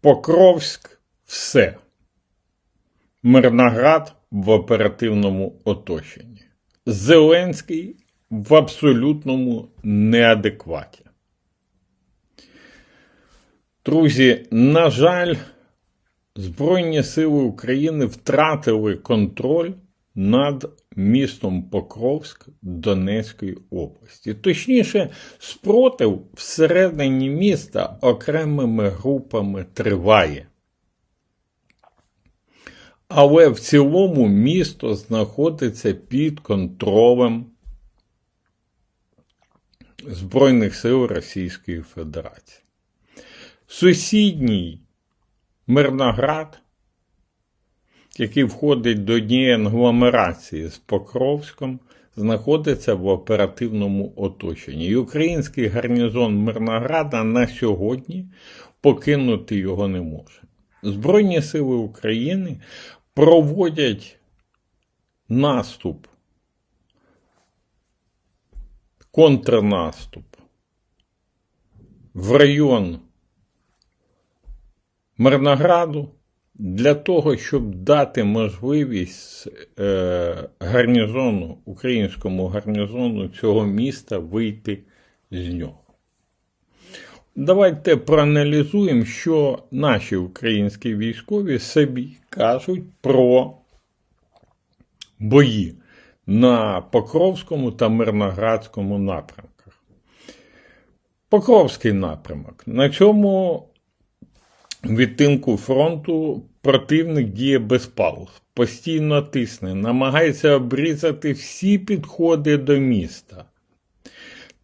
Покровськ все. Мирноград в оперативному оточенні. Зеленський в абсолютному неадекваті. Друзі, на жаль, Збройні сили України втратили контроль над містом Покровськ Донецької області. Точніше, спротив всередині міста окремими групами триває. Але в цілому місто знаходиться під контролем Збройних сил Російської Федерації. Сусідній Мирноград, який входить до однієї агломерації з Покровськом, знаходиться в оперативному оточенні. І український гарнізон Мирнограда на сьогодні покинути його не може. Збройні сили України проводять наступ, контрнаступ в район Мирнограду для того, щоб дати можливість е, гарнізону, українському гарнізону цього міста вийти з нього. Давайте проаналізуємо, що наші українські військові собі кажуть про бої на Покровському та Мирноградському напрямках. Покровський напрямок. На цьому відтинку фронту противник діє без пауз, постійно тисне, намагається обрізати всі підходи до міста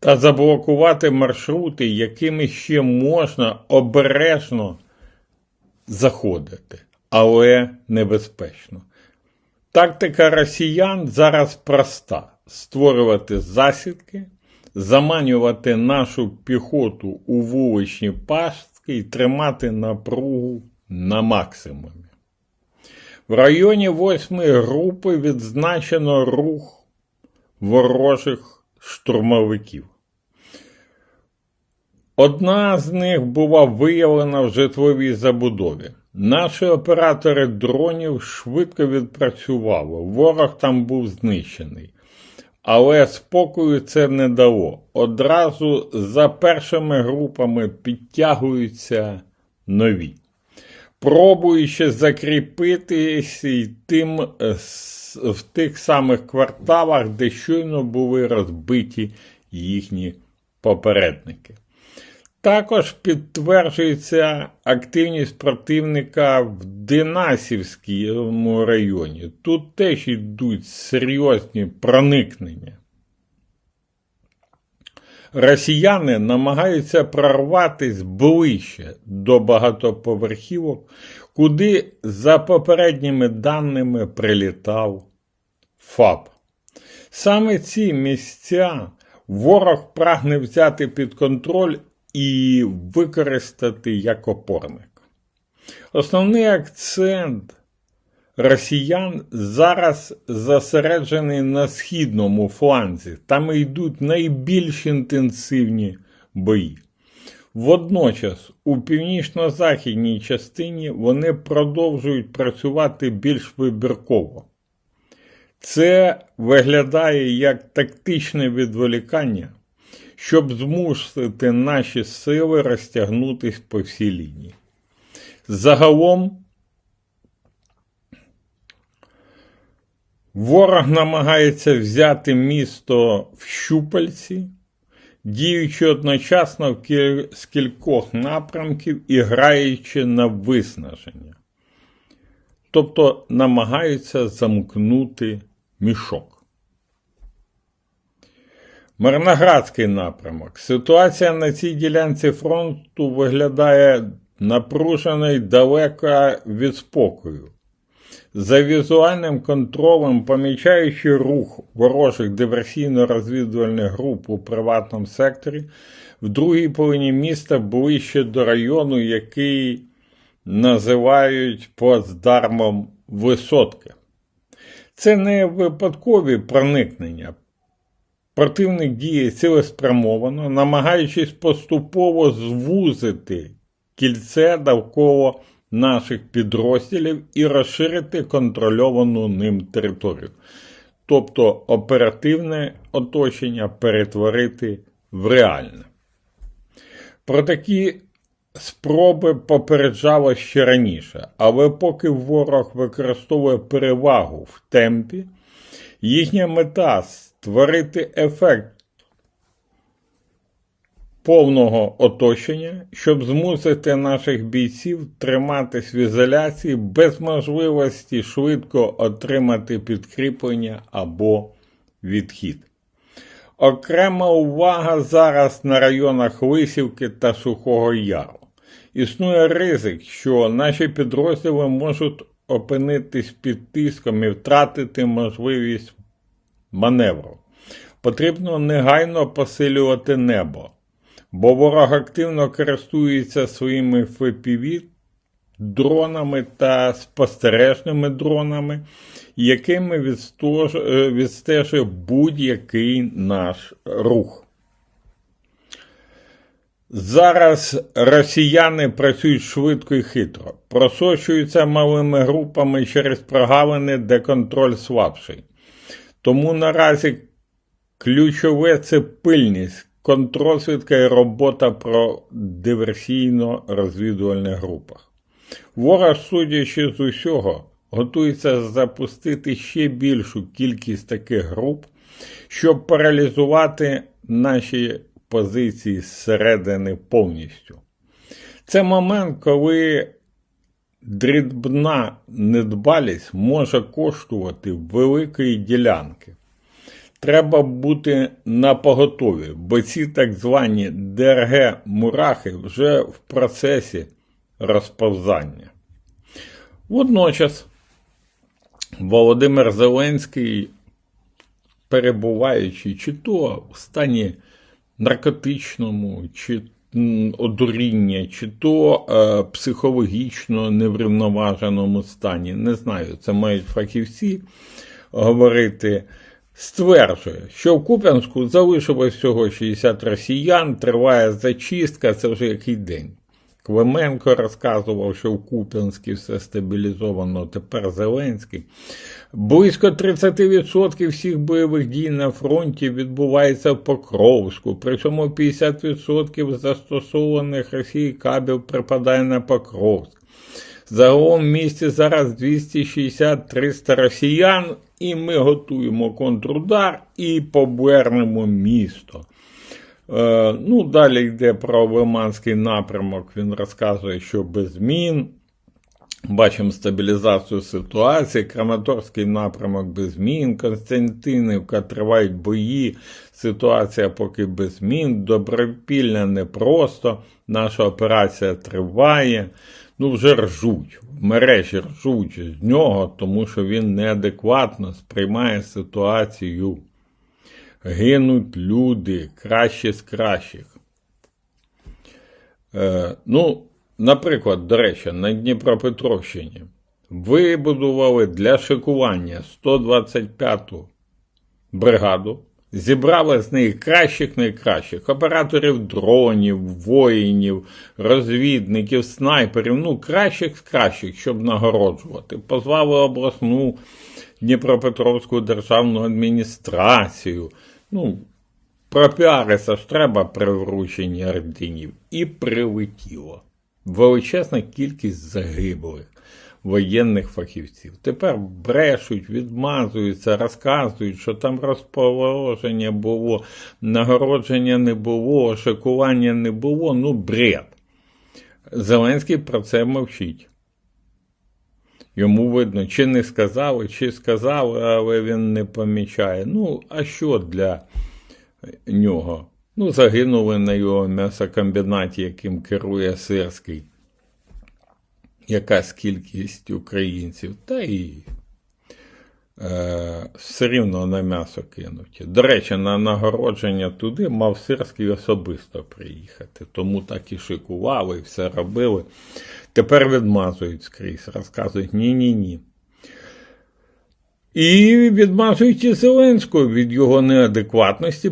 та заблокувати маршрути, якими ще можна обережно заходити, але небезпечно. Тактика росіян зараз проста: створювати засідки, заманювати нашу піхоту у вуличні пастки і тримати напругу на максимумі. В районі 8 групи відзначено рух ворожих штурмовиків. Одна з них була виявлена в житловій забудові. Наші оператори дронів швидко відпрацювали, ворог там був знищений. Але спокою це не дало. Одразу за першими групами підтягуються нові, пробуючи закріпитися й тим в тих самих кварталах, де щойно були розбиті їхні попередники. Також підтверджується активність противника в Динасівському районі. Тут теж йдуть серйозні проникнення. Росіяни намагаються прорватися ближче до багатоповерхівок, куди за попередніми даними прилітав ФАП. Саме ці місця ворог прагне взяти під контроль і використати як опорник. Основний акцент росіян зараз зосереджений на східному фланзі, там йдуть найбільш інтенсивні бої. Водночас у північно-західній частині вони продовжують працювати більш вибірково. Це виглядає як тактичне відволікання, щоб змусити наші сили розтягнутися по всій лінії. Загалом ворог намагається взяти місто в щупальці, діючи одночасно з кількох напрямків і граючи на виснаження. Тобто намагаються замкнути мішок. Мирноградський напрямок. Ситуація на цій ділянці фронту виглядає напруженою далеко від спокою. За візуальним контролем, помічаючи рух ворожих диверсійно-розвідувальних груп у приватному секторі, в другій половині міста ближче до району, який називають плацдармом висотки. Це не випадкові проникнення. Противник діє цілеспрямовано, намагаючись поступово звузити кільце довкола наших підрозділів і розширити контрольовану ним територію. Тобто оперативне оточення перетворити в реальне. Про такі спроби попереджало ще раніше, але поки ворог використовує перевагу в темпі, їхня мета створити ефект повного оточення, щоб змусити наших бійців триматись в ізоляції без можливості швидко отримати підкріплення або відхід. Окрема увага зараз на районах Лисівки та Сухого Яру. Існує ризик, що наші підрозділи можуть опинитись під тиском і втратити можливість маневру. Потрібно негайно посилювати небо, бо ворог активно користується своїми FPV дронами та спостережними дронами, якими е, відстежує будь-який наш рух. Зараз росіяни працюють швидко і хитро, просочуються малими групами через прогалини, де контроль слабший. Тому наразі ключове це пильність, контрозвідка і робота про диверсійно-розвідувальних групах. Ворог, судячи з усього, готується запустити ще більшу кількість таких груп, щоб паралізувати наші позиції зсередини повністю. Це момент, коли дрібна недбалість може коштувати великої ділянки. Треба бути на поготові, бо ці так звані ДРГ-мурахи вже в процесі розповзання. Водночас Володимир Зеленський, перебуваючи чи то в стані наркотичному, чи одуріння, чи то е, психологічно неврівноваженому стані, не знаю, це мають фахівці говорити. Стверджує, що в Куп'янську залишилось всього 60 росіян, триває зачистка, це вже який день. Клименко розказував, що в Куп'янську все стабілізовано, тепер Зеленський. Близько 30% всіх бойових дій на фронті відбувається в Покровську, причому 50% застосованих Росії кабів припадає на Покровськ. Загалом в місті зараз 260-300 росіян, і ми готуємо контрудар і повернемо місто. Е, ну, далі йде про Лиманський напрямок. Він розказує, що без змін. Бачимо стабілізацію ситуації. Краматорський напрямок без змін. Константинівка тривають бої. Ситуація поки без змін. Добропілля непросто. Наша операція триває. Ну, вже ржуть. В мережі ржуть з нього, тому що він неадекватно сприймає ситуацію. Гинуть люди, кращі з кращих. Е, ну, наприклад, до речі, на Дніпропетровщині вибудували для шикування 125-ту бригаду, зібрали з неї кращих найкращих операторів дронів, воїнів, розвідників, снайперів, ну, кращих з кращих, щоб нагороджувати. Позвали обласну Дніпропетровську державну адміністрацію. Ну, пропіаритися ж треба при врученні орденів. І прилетіло. Величезна кількість загиблих воєнних фахівців. Тепер брешуть, відмазуються, розказують, що там розположення було, нагородження не було, шикування не було. Ну, бред. Зеленський про це мовчить. Йому видно, чи не сказали, чи сказали, але він не помічає. Ну, а що для нього? Ну, загинули на його м'ясокомбінаті, яким керує Сирський. Якась кількість українців, та і е, все рівно на м'ясо кинуті. До речі, на нагородження туди мав Сирський особисто приїхати, тому так і шикували, і все робили. Тепер відмазують скрізь, розказують ні-ні-ні. І відмазують і Зеленського від його неадекватності